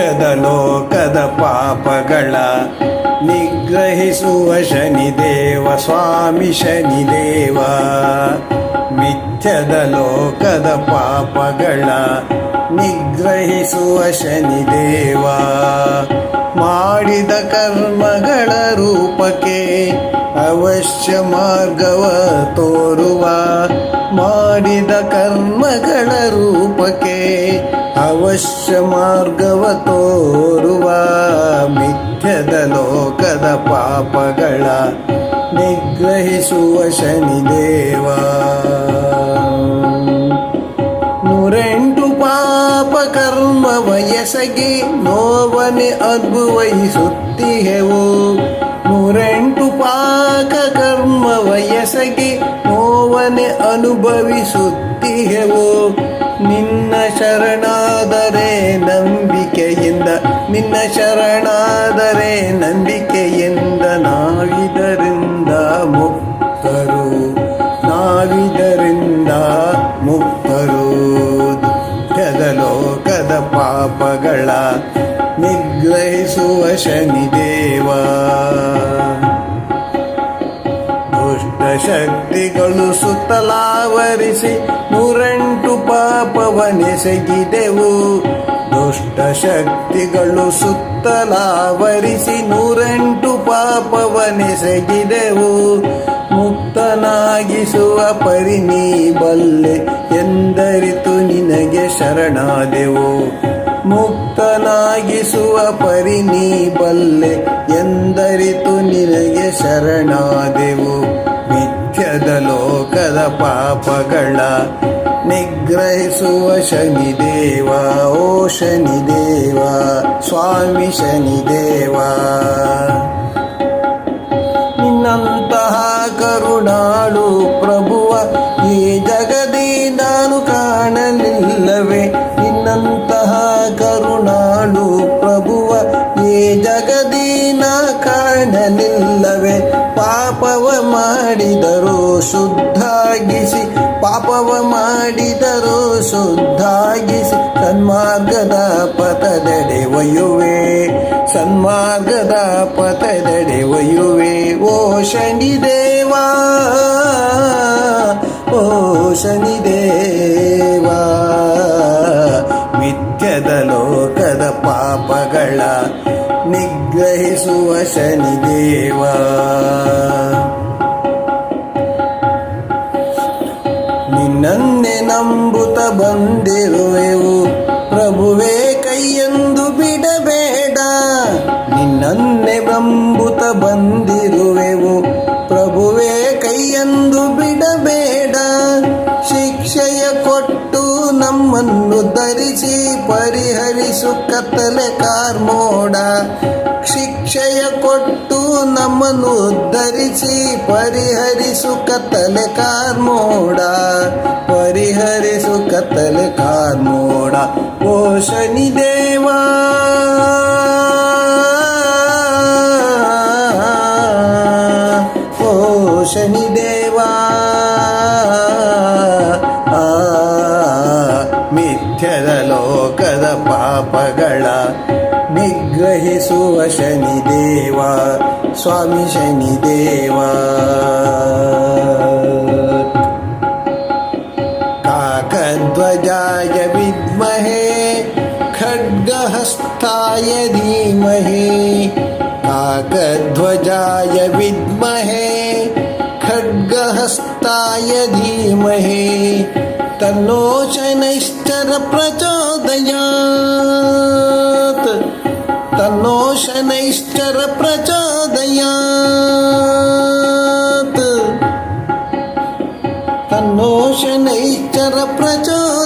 ಮಿಥ್ಯದ ಲೋಕದ ಪಾಪಗಳ ನಿಗ್ರಹಿಸುವ ಶನಿದೇವ, ಸ್ವಾಮಿ ಶನಿದೇವ. ಮಿಥ್ಯದ ಲೋಕದ ಪಾಪಗಳ ನಿಗ್ರಹಿಸುವ ಶನಿದೇವ. ಮಾಡಿದ ಕರ್ಮಗಳ ರೂಪಕ್ಕೆ ಅವಶ್ಯ ಮಾರ್ಗವ ತೋರುವ, ಮಾಡಿದ ಅವಶ್ಯ ಮಾರ್ಗವ ತೋರುವ ಮಿಥ್ಯದ ಲೋಕದ ಪಾಪಗಳ ನಿಗ್ರಹಿಸುವ ಶನಿದೇವ. ನೂರೆಂಟು ಪಾಪ ಕರ್ಮ ವಯಸ್ಸಗೆ ನೋವನೆ ಅನುಭವಿಸುತ್ತಿಹೆವು ನೂರೆಂಟು ಪಾಕ ಕರ್ಮ ವಯಸ್ಸಗೆ ನೋವನೆ ಅನುಭವಿಸುತ್ತಿಹೆವು ನಿನ್ನ ಶರಣಾದರೆ ನಂಬಿಕೆಯಿಂದ, ನಿನ್ನ ಶರಣಾದರೆ ನಂಬಿಕೆಯಿಂದ ನಾವಿದರಿಂದ ಮುಕ್ತರು ನಾವಿದರಿಂದ ಮುಕ್ತರು. ದುಃಖದ ಪಾಪಗಳ ನಿಗ್ರಹಿಸುವ ಶನಿದೇವ. ದುಷ್ಟ ಶಕ್ತಿಗಳು ಸುತ್ತಲಾವರಿಸಿ ನೂರೆಂಟು ಪಾಪವನೆಸಗಿದೆವು ದುಷ್ಟ ಶಕ್ತಿಗಳು ಸುತ್ತಲಾವರಿಸಿ ನೂರೆಂಟು ಪಾಪವನೆಸಗಿದೆವು. ಮುಕ್ತನಾಗಿಸುವ ಪರಿಣೀ ಬಲ್ಲೆ ಎಂದರಿತು ನಿನಗೆ ಶರಣಾದೆವು. ಮುಕ್ತನಾಗಿಸುವ ಪರಿಣೀ ಬಲ್ಲೆ ಎಂದರಿತು ನಿನಗೆ ಶರಣಾದೆವು. ಲೋಕದ ಪಾಪಗಳ ನಿಗ್ರಹಿಸುವ ಶನಿದೇವ ಓ ಶನಿದೇವ ಸ್ವಾಮಿ ಶನಿದೇವ ನಿನ್ನಂತಹ ಕರುಣಾಳು ಪ್ರಭುವ, ಈ ಜಗದಿ ನಾನು ಕಾಣಲಿಲ್ಲವೇ. ನಿನ್ನಂತಹ ಕರುಣಾಳು ಪ್ರಭುವ, ಈ ಜಗದಿ ನಾ ಕಾಣಲಿಲ್ಲವೇ. ಪಾಪವ ಮಾಡಿದರು ಶುದ್ಧಾಗಿಸಿ ಪಾಪವ ಮಾಡಿದರು ಶುದ್ಧಾಗಿಸಿ ಸನ್ಮಾರ್ಗದ ಪಥದೆಡೆ ಒಯ್ಯುವೆ, ಸನ್ಮಾರ್ಗದ ಪಥದೆಡೆ ಒಯ್ಯುವೆ. ಓ ಶನಿದೇವ ಓ ಶನಿದೇವ ಮಿಥ್ಯದ ಲೋಕದ ಪಾಪಗಳ ನಿಗ್ರಹಿಸುವ ಶನಿದೇವ. ನಂಬುತ್ತ ಬಂದಿರುವೆವು. ಪ್ರಭುವೇ, ಕೈಯೆಂದು ಬಿಡಬೇಡ. ನಿನ್ನನ್ನೇ ನಂಬುತ್ತ ಬಂದಿರುವೆವು. ಪ್ರಭುವೇ, ಕೈಯೆಂದು ಬಿಡಬೇಡ. ಶಿಕ್ಷೆಯ ಕೊಟ್ಟು ನಮ್ಮನ್ನು ಧರಿಸಿ ಪರಿಹರಿಸು ಕತ್ತಲೆ ಕಾರ್ಮೋಡ. ಶಿಕ್ಷೆಯ ಕೊಟ್ಟು ನಮ್ಮನ್ನು ಉದ್ಧರಿಸಿ ಪರಿಹರಿಸು ಕತ್ತಲೆ ಕಾರ್ಮೋಡ. ಮಿಥ್ಯದ ಲೋಕದ ಪಾಪಗಳ ನಿಗ್ರಹಿಸುವ ಶನಿದೇವ ಸ್ವಾಮಿ ಶನಿದೇವ काकध्वजाय विद्महे खड्गहस्ताय धीमहि काकध्वजाय विद्महे खड्गहस्ताय धीमहि तन्नोशनैश्चर प्रचोदयात् तन्नोशनैश्चर प्रचोदयात् तन्नोशनैश्चर प्रचोदयात्